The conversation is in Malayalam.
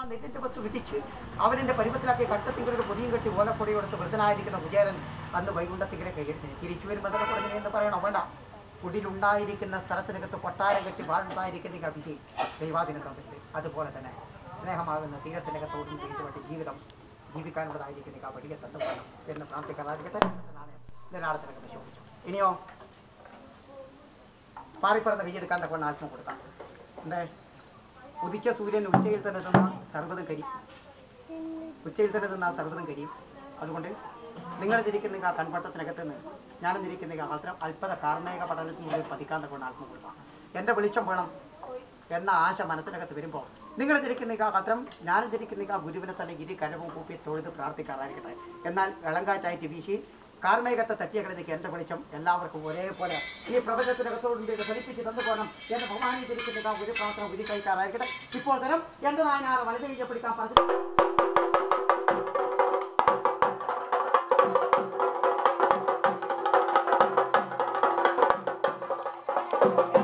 ആ നെല്ലിന്റെ വസ്തു വിധിച്ച് അവനെന്റെ പരുവത്തിലാക്കിയ കട്ടത്തിങ്കരുടെ പൊതിയും കെട്ടി ഓലപ്പൊടിയോടത്ത് വൃദ്ധനായിരിക്കുന്ന കുചേരൻ അന്ന് വൈകുണ്ഠത്തിങ്കലെ തിരിച്ചു വരുമ്പോൾ പറഞ്ഞു എന്ന് പറയണോ? വേണ്ട. കുടിലുണ്ടായിരിക്കുന്ന സ്ഥലത്തിനകത്ത് കൊട്ടാരം കെട്ടി വാഴുണ്ടായിരിക്കുന്ന കവിധി ദൈവാധീനം തന്നിട്ട് അതുപോലെ തന്നെ സ്നേഹമാകുന്ന തീരത്തിനകത്ത് ഒടുങ്ങി ചെയ്തുകൊണ്ട് ജീവിതം ജീവിക്കാനുള്ളതായിരിക്കുന്ന ആ വലിയ വേണം എന്ന് പ്രാർത്ഥിക്കാനായിരിക്കട്ടെ നാളത്തിനകത്ത് ശോഭിച്ചു ഇനിയോ? പാറിപ്പറന്ന് കൈയെടുക്കാൻ തക്കൊണ്ട് ആത്മ കൊടുക്കാം. എന്തേ? ഉദിച്ച സൂര്യൻ ഉച്ചയിൽ തന്നെ തന്ന സർവതും കരി. ഉച്ചയിൽ തന്നെ തന്ന സർവതും കരിയും അതുകൊണ്ട് നിങ്ങൾ തിരിക്കുന്ന ആ തൺപട്ടത്തിനകത്ത് നിന്ന് ഞാനും തിരിക്കുന്ന ആത്രം അല്പത കാർമേക പഠനത്തിനുള്ളിൽ പതിക്കാൻ തക്കൊണ്ട് ആത്മ കൊടുക്കാം. എന്റെ വെളിച്ചം വേണം എന്ന ആശ മനസ്സിനകത്ത് വരുമ്പോൾ നിങ്ങൾ തിരിക്കുന്ന ആ പത്രം ഞാനും തിരിക്കുന്ന ആ ഗുരുവിനെ തന്നെ ഇരി കരവും കൂപ്പി തൊഴുത് പ്രാർത്ഥിക്കാറായിരിക്കട്ടെ എന്നാൽ ഇളങ്കാറ്റായിട്ട് വീശി കാർമേകത്തെ തട്ടിയ എന്റെ വെളിച്ചം? എല്ലാവർക്കും ഒരേപോലെ ഈ പ്രപഞ്ചത്തിനകത്തോടുണ്ട് ഫലിപ്പിച്ച് തന്നു പോകണം എന്റെ ബഹുമാനീകരിക്കുന്നത് ആ ഒരു പ്രാർത്ഥന വിധി കഴിക്കാറായിരിക്കട്ടെ ഇപ്പോൾ തരം എന്റെ നായനാറ് വളരെ വിജയപ്പെടുത്താൻ പറഞ്ഞു പിടിക്കാൻ പറഞ്ഞു?